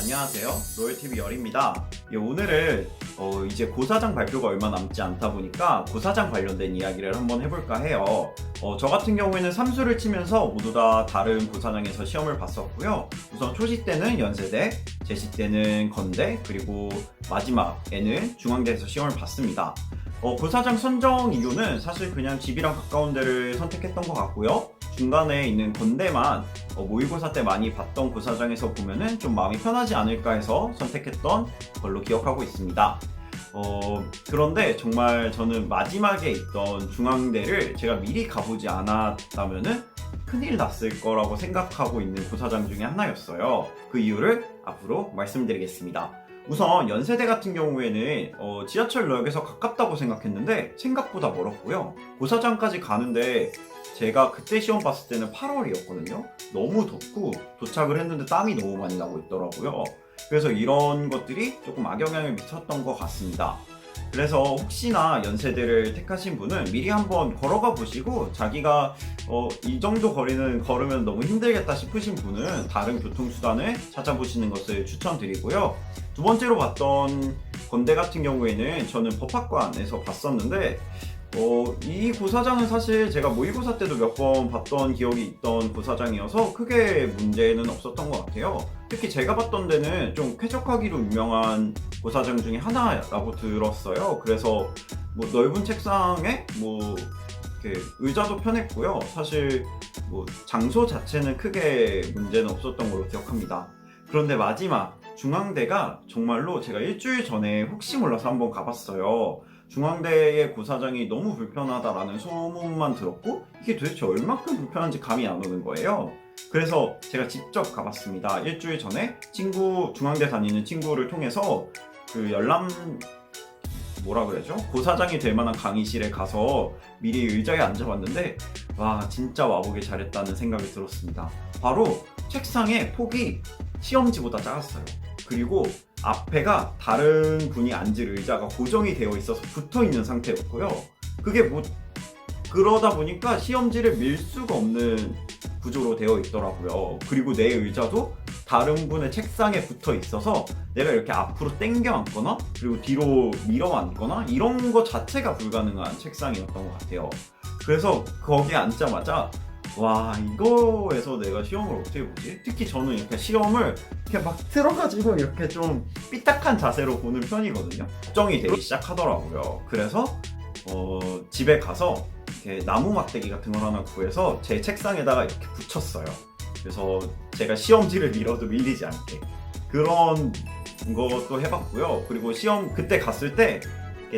안녕하세요. 로열TV 열입니다. 예, 오늘은 어, 이제 고사장 발표가 얼마 남지 않다 보니까 고사장 관련된 이야기를 한번 해볼까 해요. 어, 저 같은 경우에는 삼수를 치면서 모두 다 다른 고사장에서 시험을 봤었고요. 우선 초시 때는 연세대, 제시 때는 건대, 그리고 마지막에는 중앙대에서 시험을 봤습니다. 어, 고사장 선정 이유는 사실 그냥 집이랑 가까운 데를 선택했던 것 같고요. 중간에 있는 건대만 어, 모의고사 때 많이 봤던 고사장에서 보면은 좀 마음이 편하지 않을까 해서 선택했던 걸로 기억하고 있습니다. 어, 그런데 정말 저는 마지막에 있던 중앙대를 제가 미리 가보지 않았다면은 큰일 났을 거라고 생각하고 있는 고사장 중에 하나였어요. 그 이유를 앞으로 말씀드리겠습니다. 우선 연세대 같은 경우에는 어, 지하철역에서 가깝다고 생각했는데 생각보다 멀었고요. 고사장까지 가는데 제가 그때 시험 봤을 때는 8월이었거든요. 너무 덥고 도착을 했는데 땀이 너무 많이 나고 있더라고요. 그래서 이런 것들이 조금 악영향을 미쳤던 것 같습니다. 그래서 혹시나 연세대를 택하신 분은 미리 한번 걸어가 보시고 자기가 어, 이 정도 거리는 걸으면 너무 힘들겠다 싶으신 분은 다른 교통수단을 찾아보시는 것을 추천드리고요. 두 번째로 봤던 건대 같은 경우에는 저는 법학관에서 봤었는데 어, 이 고사장은 사실 제가 모의고사 때도 몇 번 봤던 기억이 있던 고사장이어서 크게 문제는 없었던 것 같아요. 특히 제가 봤던 데는 좀 쾌적하기로 유명한 고사장 중에 하나라고 들었어요. 그래서 뭐 넓은 책상에 뭐 이렇게 의자도 편했고요. 사실 뭐 장소 자체는 크게 문제는 없었던 걸로 기억합니다. 그런데 마지막 중앙대가 정말로 제가 일주일 전에 혹시 몰라서 한번 가봤어요. 중앙대의 고사장이 너무 불편하다라는 소문만 들었고 이게 도대체 얼마큼 불편한지 감이 안 오는 거예요. 그래서 제가 직접 가봤습니다. 일주일 전에 친구 중앙대 다니는 친구를 통해서 그 열람 뭐라 그러죠? 고사장이 될 만한 강의실에 가서 미리 의자에 앉아봤는데 와 진짜 와보길 잘했다는 생각이 들었습니다. 바로 책상의 폭이 시험지보다 작았어요. 그리고 앞에가 다른 분이 앉을 의자가 고정이 되어 있어서 붙어 있는 상태였고요. 그게 뭐 그러다 보니까 시험지를 밀 수가 없는 구조로 되어 있더라고요. 그리고 내 의자도 다른 분의 책상에 붙어 있어서 내가 이렇게 앞으로 당겨 앉거나 그리고 뒤로 밀어 앉거나 이런 거 자체가 불가능한 책상이었던 것 같아요. 그래서 거기에 앉자마자 와 이거에서 내가 시험을 어떻게 보지? 특히 저는 이렇게 시험을 이렇게 막 들어가지고 이렇게 좀 삐딱한 자세로 보는 편이거든요. 걱정이 되기 시작하더라고요. 그래서 어, 집에 가서 이렇게 나무 막대기 같은 걸 하나 구해서 제 책상에다가 이렇게 붙였어요. 그래서 제가 시험지를 밀어도 밀리지 않게 그런 것도 해봤고요. 그리고 시험 그때 갔을 때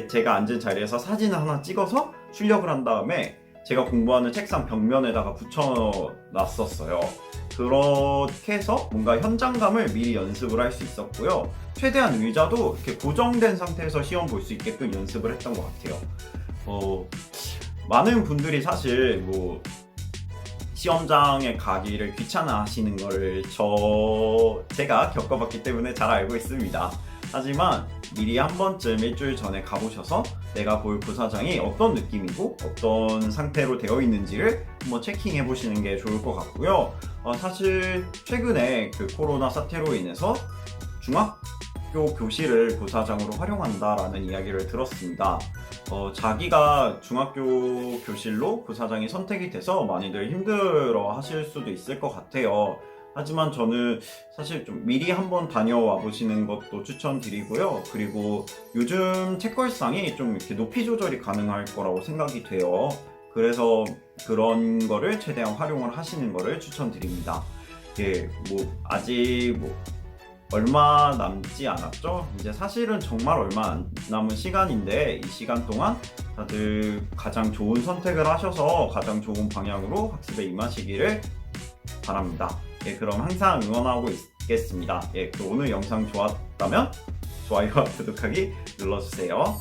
제가 앉은 자리에서 사진을 하나 찍어서 출력을 한 다음에 제가 공부하는 책상 벽면에다가 붙여놨었어요. 그렇게 해서 뭔가 현장감을 미리 연습을 할 수 있었고요. 최대한 의자도 이렇게 고정된 상태에서 시험 볼 수 있게끔 연습을 했던 것 같아요. 어, 많은 분들이 사실 뭐 시험장에 가기를 귀찮아 하시는 거를 저 제가 겪어봤기 때문에 잘 알고 있습니다. 하지만 미리 한 번쯤 일주일 전에 가보셔서 내가 볼 부사장이 어떤 느낌이고 어떤 상태로 되어 있는지를 한번 체킹해 보시는 게 좋을 것 같고요. 어, 사실 최근에 그 코로나 사태로 인해서 중학교 교실을 부사장으로 활용한다라는 이야기를 들었습니다. 어, 자기가 중학교 교실로 부사장이 선택이 돼서 많이들 힘들어 하실 수도 있을 것 같아요. 하지만 저는 사실 좀 미리 한번 다녀와 보시는 것도 추천드리고요. 그리고 요즘 책걸상이 좀 이렇게 높이 조절이 가능할 거라고 생각이 돼요. 그래서 그런 거를 최대한 활용을 하시는 거를 추천드립니다. 예, 뭐 아직 뭐 얼마 남지 않았죠? 이제 사실은 정말 얼마 안 남은 시간인데 이 시간 동안 다들 가장 좋은 선택을 하셔서 가장 좋은 방향으로 학습에 임하시기를 바랍니다. 예, 그럼 항상 응원하고 있겠습니다. 예, 그 오늘 영상 좋았다면 좋아요와 구독하기 눌러주세요.